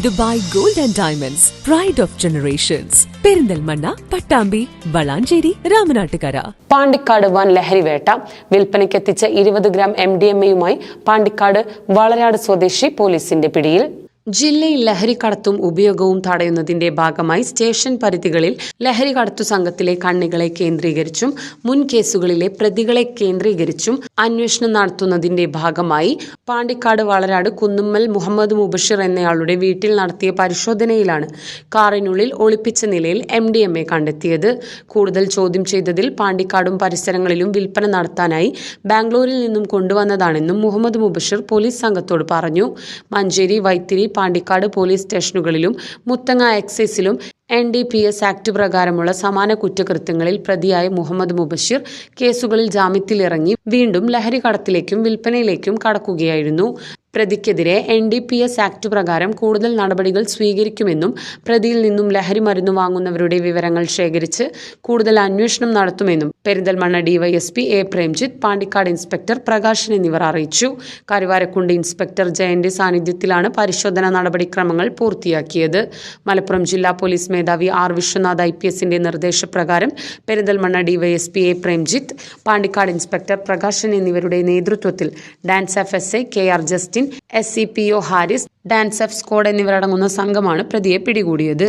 Dubai Gold and Diamonds pride of generations Perinthalmanna Pattambi Valanchery Ramanattukara. Pandikkad വൻ ലഹരിവേട്ട വിൽപ്പനയ്ക്കെത്തിച്ച ഇരുപത് gram M D M എയുമായി പാണ്ടിക്കാട് വളരാട് സ്വദേശി പോലീസിന്റെ പിടിയിൽ. ജില്ലയിൽ ലഹരി കടത്തും ഉപയോഗവും തടയുന്നതിന്റെ ഭാഗമായി സ്റ്റേഷൻ പരിധികളിൽ ലഹരി കടത്തു സംഘത്തിലെ കണ്ണികളെ കേന്ദ്രീകരിച്ചും മുൻ കേസുകളിലെ പ്രതികളെ കേന്ദ്രീകരിച്ചും അന്വേഷണം നടത്തുന്നതിന്റെ ഭാഗമായി പാണ്ടിക്കാട് വളരാട് കുന്നുമ്മൽ മുഹമ്മദ് മുബഷിർ എന്നയാളുടെ വീട്ടിൽ നടത്തിയ പരിശോധനയിലാണ് കാറിനുള്ളിൽ ഒളിപ്പിച്ച നിലയിൽ എം ഡി എം എ കണ്ടെത്തിയത്. കൂടുതൽ ചോദ്യം ചെയ്തതിൽ പാണ്ടിക്കാടും പരിസരങ്ങളിലും വിൽപ്പന നടത്താനായി ബാംഗ്ലൂരിൽ നിന്നും കൊണ്ടുവന്നതാണെന്നും മുഹമ്മദ് മുബഷിർ പോലീസ് സംഘത്തോട് പറഞ്ഞു. മഞ്ചേരി വൈത്തിരി പാണ്ടിക്കാട് പോലീസ് സ്റ്റേഷനുകളിലും Muthanga എക്സൈസിലും N D P S act പ്രകാരമുള്ള സമാന കുറ്റകൃത്യങ്ങളിൽ പ്രതിയായ മുഹമ്മദ് മുബഷിർ കേസുകളിൽ ജാമ്യത്തിലിറങ്ങി വീണ്ടും ലഹരി കടത്തിലേക്കും വിൽപ്പനയിലേക്കും കടക്കുകയായിരുന്നു. പ്രതിക്കെതിരെ N D P S act പ്രകാരം കൂടുതൽ നടപടികൾ സ്വീകരിക്കുമെന്നും പ്രതിയിൽ നിന്നും ലഹരി മരുന്ന് വാങ്ങുന്നവരുടെ വിവരങ്ങൾ ശേഖരിച്ച് കൂടുതൽ അന്വേഷണം നടത്തുമെന്നും Perinthalmanna DYSP A Premjith Pandikkad inspector Prakashan എന്നിവർ അറിയിച്ചു. കരുവാരക്കുണ്ട് ഇൻസ്പെക്ടർ ജയന്റെ സാന്നിധ്യത്തിലാണ് പരിശോധനാ നടപടിക്രമങ്ങൾ പൂർത്തിയാക്കിയത്. മലപ്പുറം ജില്ലാ പോലീസ് മേധാവി ആർ വിശ്വനാഥ് ഐ പി എസിന്റെ നിർദ്ദേശപ്രകാരം Perinthalmanna DYSP A Premjith Pandikkad inspector Prakashan എന്നിവരുടെ നേതൃത്വത്തിൽ DANSAF S A K R Justin S C P O Haris DANSAF squad എന്നിവരടങ്ങുന്ന സംഘമാണ് പ്രതിയെ പിടികൂടിയത്.